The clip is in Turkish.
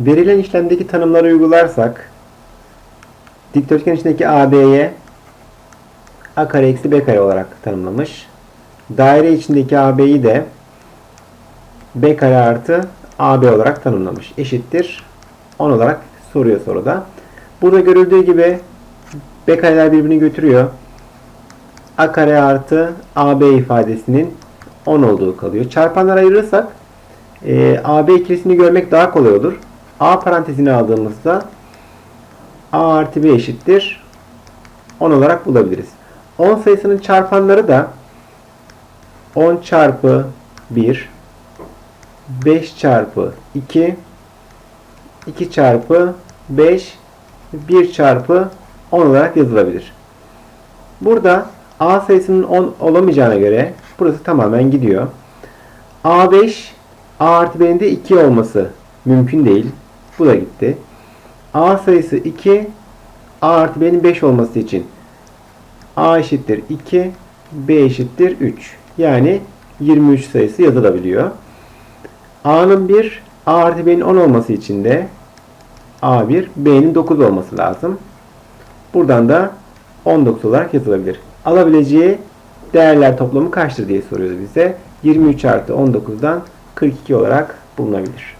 Verilen işlemdeki tanımları uygularsak dikdörtgen içindeki AB'ye A kare eksi B kare olarak tanımlamış. Daire içindeki AB'yi de B kare artı AB olarak tanımlamış. Eşittir 10 olarak soruyor soruda. Burada görüldüğü gibi B kareler birbirini götürüyor. A kare artı AB ifadesinin 10 olduğu kalıyor. Çarpanlar ayırırsak e, AB ikilisini görmek daha kolay olur. A parantezini aldığımızda A artı B eşittir 10 olarak bulabiliriz. 10 sayısının çarpanları da 10 çarpı 1 5 çarpı 2 2 çarpı 5 1 çarpı 10 olarak yazılabilir. Burada A sayısının 10 olamayacağına göre burası tamamen gidiyor. A5 A artı B'nin de 2 olması mümkün değil. Bu da gitti. A sayısı 2 A artı B'nin 5 olması için A eşittir 2 B eşittir 3. Yani 23 sayısı yazılabiliyor. A'nın 1 A artı B'nin 10 olması için de A1 B'nin 9 olması lazım. Buradan da 19 olarak yazılabilir. Alabileceği değerler toplamı kaçtır diye soruyordu bize. 23 artı 19'dan 42 olarak bulunabilir.